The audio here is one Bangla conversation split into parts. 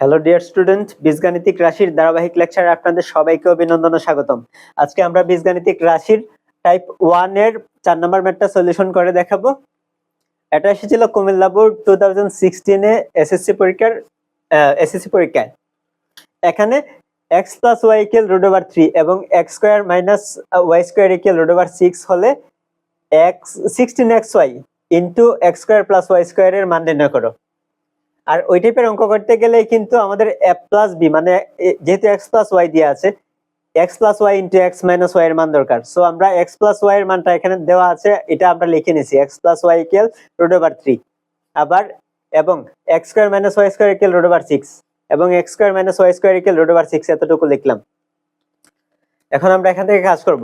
হ্যালো ডিয়ার স্টুডেন্ট বীজগাণিতিক রাশির ধারাবাহিক লেকচারে আপনাদের সবাইকে অভিনন্দন ও স্বাগতম। আজকে আমরা বীজগাণিতিক রাশির টাইপ ওয়ানের চার নম্বর ম্যাটটা সলিউশন করে দেখাবো। এটা এসেছিল কুমিল্লা বোর্ড টু থাউজেন্ড সিক্সটিনে এসএসসি পরীক্ষার এসএসসি পরীক্ষায়। এখানে x plus y equal root over three এবং x square minus y square equal root over six হলে x sixteen x y into x square plus y স্কোয়ারের মান নির্ণয় করো। আর ওই টাইপের অঙ্ক করতে গেলে কিন্তু আমাদের এ প্লাস বি মানে যেহেতু এক্স প্লাস ওয়াই দিয়ে আছে x plus y into x minus y এর মান দরকার। সো আমরা এক্স প্লাস ওয়াই এর মানটা এখানে দেওয়া আছে, এটা আমরা লিখে নিছি x plus y equal root over three আবার, এবং x square minus y square equal root over six এবং x square minus y square equal root over six এতটুকু লিখলাম। এখন আমরা এখান থেকে কাজ করব।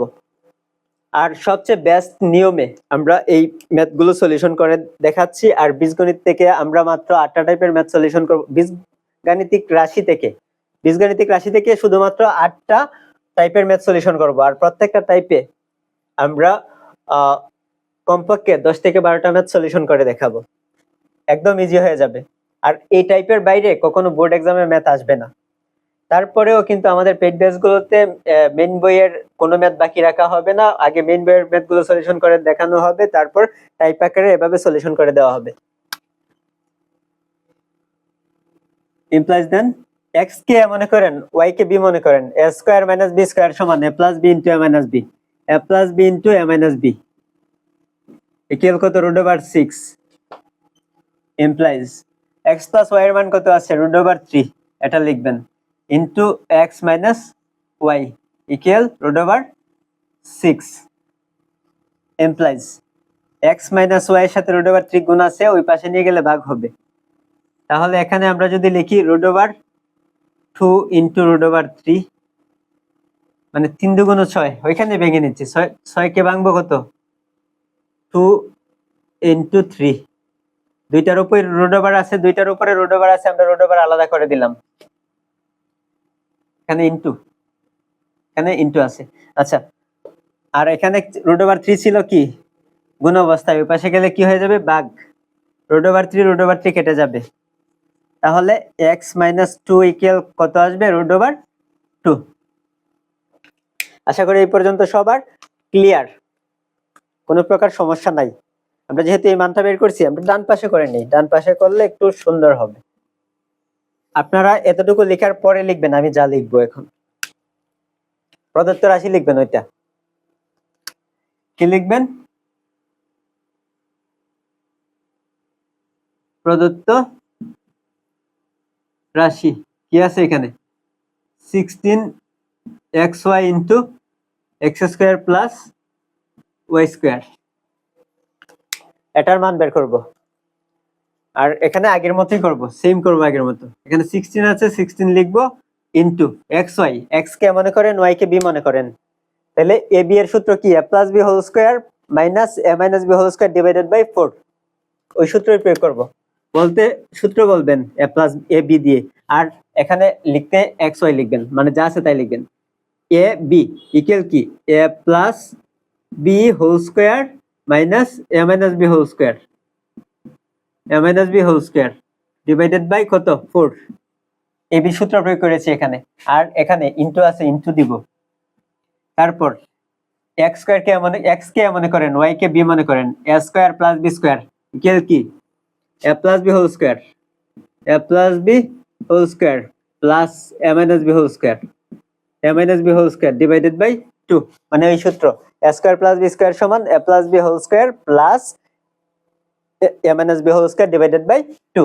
আর সবচেয়ে বেস্ট নিয়মে আমরা এই ম্যাথগুলো সলিউশন করে দেখাচ্ছি। আর বীজগণিত থেকে আমরা মাত্র আটটা টাইপের ম্যাথ সলিউশন করব। বীজগাণিতিক রাশি থেকে, বীজগাণিতিক রাশি থেকে শুধুমাত্র আটটা টাইপের ম্যাথ সলিউশন করব। আর প্রত্যেকটা টাইপে আমরা কমপক্ষে দশ থেকে বারোটা ম্যাথ সলিউশন করে দেখাবো। একদম ইজি হয়ে যাবে। আর এই টাইপের বাইরে কখনো বোর্ড এক্সামে ম্যাথ আসবে না। তারপরেও কিন্তু আমাদের পেড বেসগুলোতে মেন বইয়ের কোনো ম্যাথ বাকি রাখা হবে না। আগে মেন বইয়ের ম্যাথগুলো সলিউশন করে দেখানো হবে, তারপর টাইপ আকারে এভাবে সলিউশন করে দেওয়া হবে। ইমপ্লাইজ দেন এক্স কে মনে করেন ওয়াই কে বি মনে করেন a square minus b square সমান a plus b into a minus b a plus b into a minus b equal কত? Root over six implies x plus y এর মান কত আছে? রুট ওভার থ্রি এটা লিখবেন। Into x minus y equal root over six implies x minus y এর সাথে রুট ওভার থ্রি গুণ আছে, ওই পাশে নিয়ে গেলে ভাগ হবে। তাহলে এখানে আমরা যদি লিখি root over two into root over three মানে তিন দুগুণ ছয়, ওইখানে ভেঙে নিচ্ছি। ছয়, ছয়কে ভাঙবো কত? টু ইন্টু থ্রি দুইটার উপরে রুট ওভার আছে, দুইটার উপরে রুট ওভার আছে, আমরা রুট ওভার আলাদা করে দিলাম। এখানে ইন্টু এখানে ইন্টু আছে। আচ্ছা আর এখানে রুট ওভার থ্রি ছিল কি? গুণ অবস্থায় ওই পাশে গেলে কি হয়ে যাবে? বাঘ। Root over three root over three কেটে যাবে। তাহলে এক্স মাইনাস টু ইকুয়াল কত আসবে? রুট ওভার টু আশা করি এই পর্যন্ত সবার ক্লিয়ার কোনো প্রকার সমস্যা নাই। আমরা যেহেতু এই মানটা বের করছি, আমরা ডান পাশে করে নিই। ডান পাশে করলে একটু সুন্দর হবে। আপনারা এতটুকু লেখার পরে লিখবেন, আমি যা লিখব এখন। প্রদত্ত রাশি লিখবেন ওইটা। কি লিখবেন? প্রদত্ত রাশি। কি আছে এখানে? Sixteen x y into x square plus y square এটার মান বের করব। আর এখানে আগের মতোই করব সেম করব আগের মতো। এখানে সিক্সটিন আছে সিক্সটিন লিখব ইন্টু এক্স ওয়াই এক্স কে মনে করেন ওয়াই কে বি মনে করেন। তাহলে এ বি এর সূত্র কি? A plus b whole square minus a minus b whole square divided by four ওই সূত্রই প্রয়োগ করব। বলতে সূত্র বলবেন এ প্লাস এ বি দিয়ে। আর এখানে লিখতে এক্স ওয়াই লিখবেন মানে যা আছে তাই লিখবেন। এ বি ইকুয়াল কি? A plus b whole square minus a minus b whole square a minus b whole square divided by কত? ফোর এ বি সূত্র প্রয়োগ করেছি এখানে। আর এখানে ইন্টু আছে ইনটু দিব। তারপর এক্স স্কোয়ার কে মনে এক্স কে মনে করেন ওয়াই কে বি মনে করেন a square plus b square equal কি? A plus b whole square a plus b whole square plus a minus b whole square a minus b whole square divided by two মানে ওই সূত্র a square plus b square সমান a plus b whole square plus a minus b whole square divided by two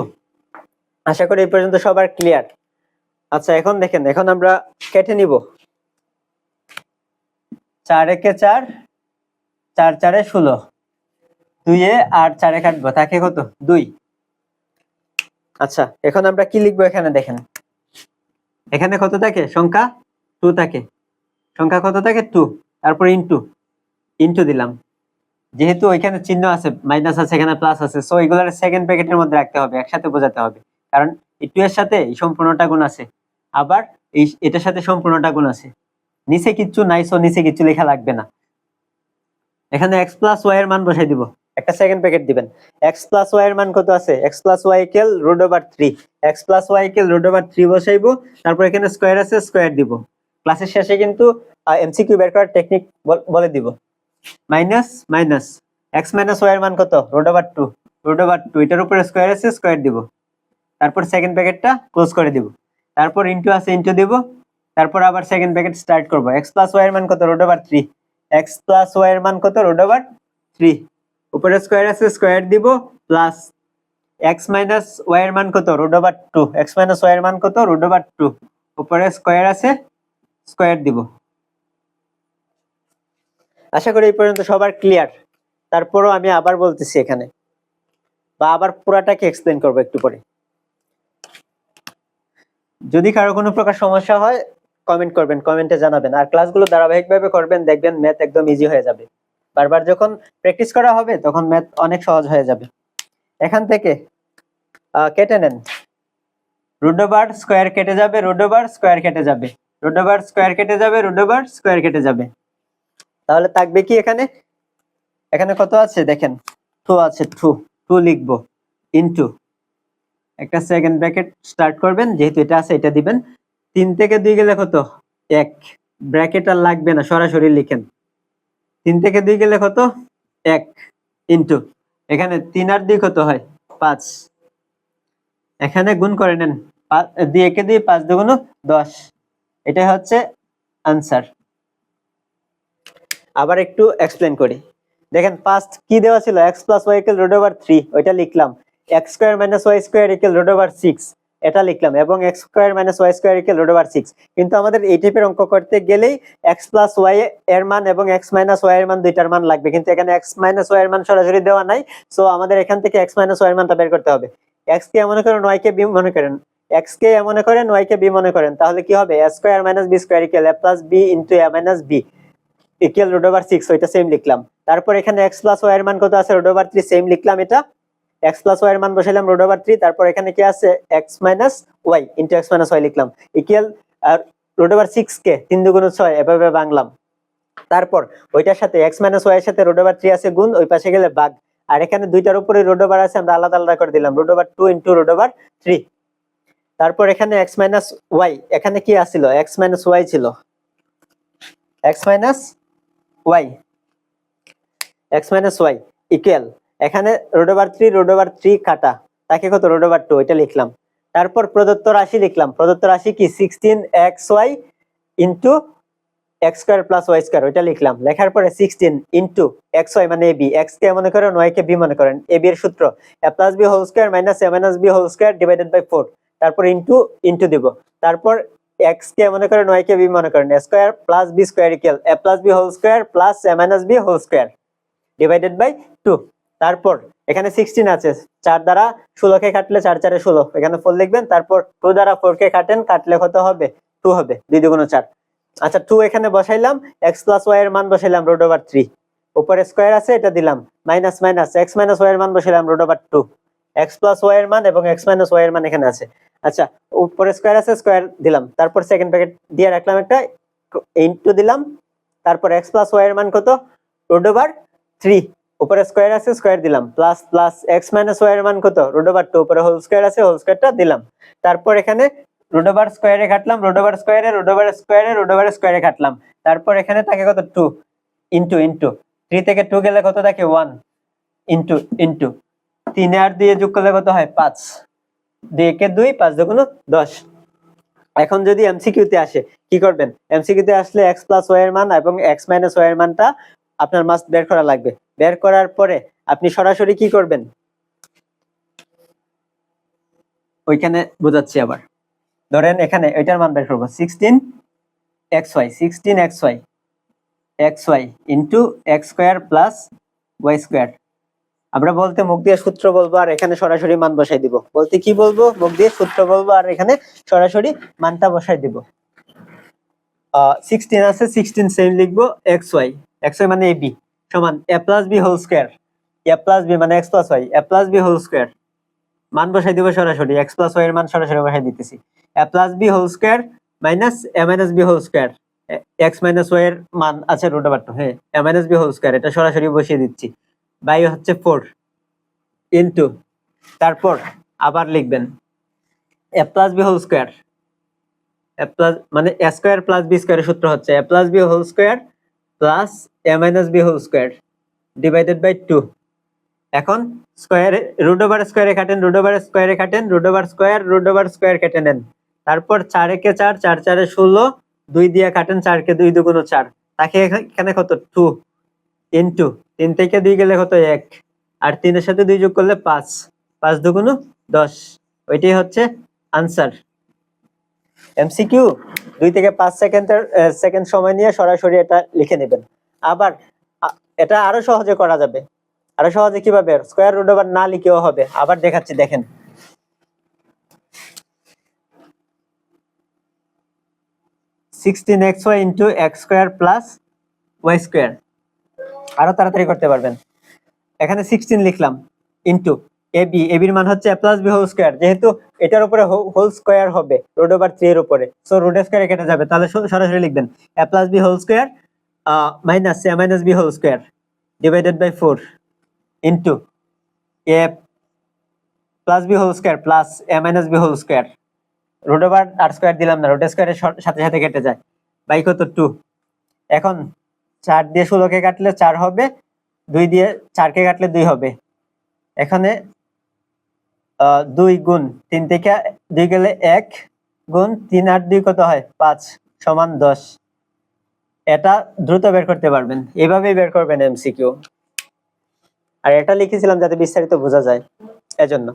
আশা করি এই পর্যন্ত সবার ক্লিয়ার আচ্ছা এখন দেখেন, এখন আমরা কেটে নিব। চার একে চার চার চারে ষোলো। দুইয়ে আর চারে কাটবো থাকে কত? দুই। আচ্ছা এখন আমরা কি লিখব এখানে দেখেন? এখানে কত থাকে? সংখ্যা টু থাকে। সংখ্যা কত থাকে? টু তারপর ইন্টু ইন্টু দিলাম। যেহেতু ওইখানে চিহ্ন আছে মাইনাস আছে, এখানে প্লাস আছে সো এগুলোর সেকেন্ড প্যাকেটের মধ্যে রাখতে হবে, একসাথে বোঝাতে হবে। কারণ এই টু এর সাথে সম্পূর্ণটা গুণ আছে। আবার এই এটার সাথে সম্পূর্ণটা গুণ আছে। নিচে কিচ্ছু নাই সো নিচে কিচ্ছু লেখা লাগবে না। এখানে এক্স প্লাস ওয়াই এর মান বসাই দিব। একটা সেকেন্ড প্যাকেট দিবেন। এক্স প্লাস ওয়াই এর মান কত আছে? X plus y equal root over three x plus y equal root over three বসাইবো। তারপর এখানে স্কোয়ার আছে স্কোয়ার দিব। ক্লাসের শেষে কিন্তু এমসিকিউ বের করার টেকনিক বলে দিব। Minus minus. X minus y এর মান কত? Root over two. Root over two, এটার উপরে স্কোয়ার আছে স্কোয়ার দিব। তারপর সেকেন্ড প্যাকেটটা ক্লোজ করে দিব। তারপর ইন্টু আছে ইন্টু দিব। তারপর আবার সেকেন্ড প্যাকেট স্টার্ট করব। এক্স প্লাস ওয়াই এর মান কত? Root over three. X plus y এর মান কত? Root over three. উপরে স্কোয়ার আছে স্কোয়ার দিব প্লাস এক্স মাইনাস ওয়াই এর মান কত? Root over two. X minus y এর মান কত? Root over two. উপরে স্কোয়ার আছে স্কোয়ার দিব। আশা করি এই পর্যন্ত সবার ক্লিয়ার তারপরও আমি আবার বলতেছি এখানে। বা আবার পুরাটাকে এক্সপ্লেন করব একটু পরে। যদি কারও কোনো প্রকার সমস্যা হয় কমেন্ট করবেন কমেন্টে জানাবেন। আর ক্লাসগুলো ধারাবাহিকভাবে করবেন, দেখবেন ম্যাথ একদম ইজি হয়ে যাবে। বারবার যখন প্র্যাকটিস করা হবে, তখন ম্যাথ অনেক সহজ হয়ে যাবে। এখান থেকে কেটে নেন। রুডোবার স্কোয়ার কেটে যাবে রুডোবার স্কোয়ার কেটে যাবে। রুডোবার স্কোয়ার কেটে যাবে রুডোবার স্কোয়ার কেটে যাবে। তাহলে থাকবে কি এখানে? এখানে কত আছে? দেখেন টু আছে টু টু লিখব ইনটু একটা সেকেন্ড ব্র্যাকেট স্টার্ট করবেন, যেহেতু এটা আছে, এটা দিবেন। তিন থেকে দুই গেলে কত? এক। ব্র্যাকেট আর লাগবে না, সরাসরি লিখেন। তিন থেকে দুই গেলে কত? এক ইনটু এখানে তিন আর দুই কত হয়? পাঁচ। এখানে গুণ করে নেন দুই একে দুই, পাঁচ দুগুণ দশ। এটা হচ্ছে আনসার আবার একটু এক্সপ্লেন করি। দেখেন ফার্স্ট কি দেওয়া ছিল? X plus y equal root over three ওইটা লিখলাম। X square minus y square equal root over six এটা লিখলাম। এবং x square minus y square equal root over six কিন্তু আমাদের এই টাইপের অঙ্ক করতে গেলেই এক্স প্লাস ওয়াই এর মান এবং এক্স মাইনাস ওয়াই এর মান দুইটার মান লাগবে। কিন্তু এখানে এক্স মাইনাস ওয়াই এর মান সরাসরি দেওয়া নাই। সো আমাদের এখান থেকে এক্স মাইনাস ওয়াই এর মানটা বের করতে হবে। এক্স কে মনে করেন ওয়াই কে বি মনে করেন। এক্স কে মনে করেন ওয়াই কে বি মনে করেন। তাহলে কি হবে? A square minus b square equal a plus b into a minus b equal root over six ওইটা সেম লিখলাম। তারপর এখানে এক্স প্লাস ওয়াই মান কত আছে? রুট ওভার থ্রি সেম লিখলাম এটা। এক্স প্লাস ওয়াই মান বসাইলাম রুট ওভার থ্রি তারপর এখানে কি আছে? X minus y into x minus y লিখলাম। ইকুয়াল আর রুট ওভার সিক্স কে তিন দুগুণ ছয়, এভাবে বাংলাম তারপর ওইটার সাথে এক্স মাইনাস ওয়াই এর সাথে রুট ওভার থ্রি আছে গুণ, ওই পাশে গেলে বাঘ। আর এখানে দুইটার উপরে রুট ওভার আছে, আমরা আলাদা আলাদা করে দিলাম। Root over two into root over three তারপর এখানে এক্স মাইনাস ওয়াই এখানে কি আসছিল এক্স মাইনাস ওয়াই ছিল। X minus y x minus y equal এখানে root over three root over three কাটা। তাকে কত? রোড ওভার টু এটা লিখলাম। তারপর প্রদত্ত রাশি লিখলাম। প্রদত্ত রাশি কি? Sixteen x y into x square plus y square ওইটা লিখলাম। লেখার পরে সিক্সটিন ইন্টু এক্স ওয়াই মানে এ বি এক্স কে মনে করেন ওয়াই কে বি মনে করেন। এ বি এর সূত্র। A plus b whole square minus a minus b whole square divided by four তারপর ইন্টু ইন্টু দিব। তারপর এক্স কে মনে করেন ওয়াই কে বি মনে করেন square plus b square equal a plus b whole square plus a minus b whole square divided by two তারপর এখানে সিক্সটিন আছে, চার দ্বারা ষোলো কে কাটলে চার, চারে ষোলো। এখানে ফোর লিখবেন, তারপর টু দ্বারা ফোর কে কাটেন, কাটলে কত হবে? টু হবে, দুই দুগুণ চার। আচ্ছা টু এখানে বসাইলাম এক্স প্লাস ওয়াই এর মান বসাইলাম রোড ওভার থ্রি উপরে স্কোয়ার আছে, এটা দিলাম minus minus x minus y এর মান বসাইলাম root over two x plus y এর মান এবং এক্স মাইনাস ওয়াই এর মান এখানে আছে। আচ্ছা উপরে স্কোয়ার আছে স্কোয়ার দিলাম। তারপর সেকেন্ড প্যাকেট দিয়ে রাখলাম একটা ইন্টু দিলাম। তারপর এক্স প্লাস ওয়াই এর মান কত? রোড ওভার থ্রি উপরে স্কোয়ার আছে স্কোয়ার দিলাম। Plus plus x minus y এর মান কত? রুট ওভার টু উপরে হোল স্কোয়ার আছে হোল স্কোয়ারটা দিলাম। তারপর এখানে রুট ওভার স্কোয়ারে কাটলাম রুট ওভার স্কোয়ারে রুট ওভার স্কোয়ারে রুট ওভার স্কোয়ারে কাটলাম তারপর এখানে থাকে কত? টু ইন্টু ইন্টু থ্রি থেকে টু গেলে কত থাকে? ওয়ান ইন্টু ইন্টু তিনে আর দিয়ে যোগ করলে কত হয়? পাঁচ। দুই, পাঁচ দুগুণ দশ। এখন যদি এমসিকিউতে আসে, কি করবেন? এমসিকিউতে আসলে এক্স প্লাস ওয়াই এর মান এবং এক্স মাইনাস ওয়াই এর মানটা আপনার মাস্ট বের করা লাগবে। বের করার পরে আপনি সরাসরি কি করবেন? ওইখানে বোঝাচ্ছি আবার। ধরেন এখানে এটার মান বের করব sixteen x y sixteen x y x y into x square plus y square আমরা বলতে মুখ দিয়ে সূত্র বলব আর এখানে সরাসরি মান বসাই দিব। বলতে কি বলব? মুখ দিয়ে সূত্র বলব আর এখানে সরাসরি মানটা বসাই দিব। সিক্সটিন আছে সিক্সটিন সেম লিখব এক্স ওয়াই এক্স ওয়াই মানে এ বি সমান a plus b whole square a plus b মানে x plus y a plus b whole square মান বসাই দিব সরাসরি। এক্স প্লাস ওয়াই এর মান সরাসরি বসাই দিতেছি। A plus b whole square minus a minus b whole square x minus y এর মান আছে রুট হ্যাঁ a minus b whole square এটা সরাসরি বসিয়ে দিচ্ছি। বাই হচ্ছে ফোর ইন্টু তারপর আবার লিখবেন a plus b whole square a plus মানে এ স্কোয়ার প্লাস বি স্কোয়ারের সূত্র হচ্ছে a plus b whole square plus a minus b whole square divided by two এখন স্কোয়ারে রুট ওভার স্কোয়ারে কাটেন রুট ওভার স্কোয়ারে কাটেন root over square root over square কেটে নেন। তারপর চার একে চার চার চারে ষোলো, দুই দিয়ে কাটেন চারকে দুই দুগুণ চার। তাকে এখা- এখানে কত? টু ইন্টু তিন থেকে দুই গেলে কত? এক। আর তিনের সাথে দুই যোগ করলে পাঁচ। পাঁচ দুগুণ দশ। ওইটাই হচ্ছে আনসার এমসিকিউ দুই থেকে পাঁচ সেকেন্ডের সেকেন্ড সময় নিয়ে সরাসরি এটা লিখে নেবেন। আবার এটা আরও সহজে করা যাবে। আরও সহজে কীভাবে? স্কোয়ার রুট ওভার না লিখেও হবে। আবার দেখাচ্ছি, দেখেন। Sixteen x y into x square plus y square আরও তাড়াতাড়ি করতে পারবেন। এখানে সিক্সটিন লিখলাম ইন্টু এ বি এ বির মান হচ্ছে a plus b whole square যেহেতু এটার উপরে হোল স্কোয়ার হবে রোড ওভার থ্রি এর উপরে। সো রুট স্কোয়ার কেটে যাবে, তাহলে সরাসরি লিখবেন a plus b whole square minus a minus b whole square divided by four into a plus b whole square plus a minus b whole square root over R square দিলাম না রুট স্কোয়ারের সাথে সাথে কেটে যায় বাই কত? টু এখন চার দিয়ে ষোলোকে কাটলে চার হবে, দুই দিয়ে চারকে কাটলে দুই হবে। এখানে দুই গুণ তিন থেকে দুই গেলে এক গুণ তিন আর দুই কত হয়? পাঁচ সমান দশ। এটা দ্রুত বের করতে পারবেন। এভাবেই বের করবেন এমসিকিউ আর এটা লিখেছিলাম যাতে বিস্তারিত বোঝা যায়। এজন্য।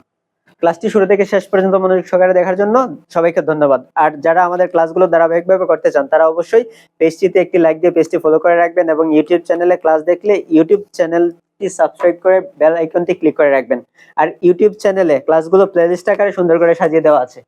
ক্লাসটি শুরু থেকে শেষ পর্যন্ত মনোযোগ সহকারে দেখার জন্য সবাইকে ধন্যবাদ। আর যারা আমাদের ক্লাসগুলো ধারাবাহিকভাবে করতে চান, তারা অবশ্যই পেজটিতে একটি লাইক দিয়ে পেজটি ফলো করে রাখবেন এবং ইউটিউব চ্যানেলে ক্লাস দেখলে ইউটিউব চ্যানেলটি সাবস্ক্রাইব করে বেল আইকনটি ক্লিক করে রাখবেন। আর ইউটিউব চ্যানেলে ক্লাসগুলো প্লেলিস্ট আকারে সুন্দর করে সাজিয়ে দেওয়া আছে।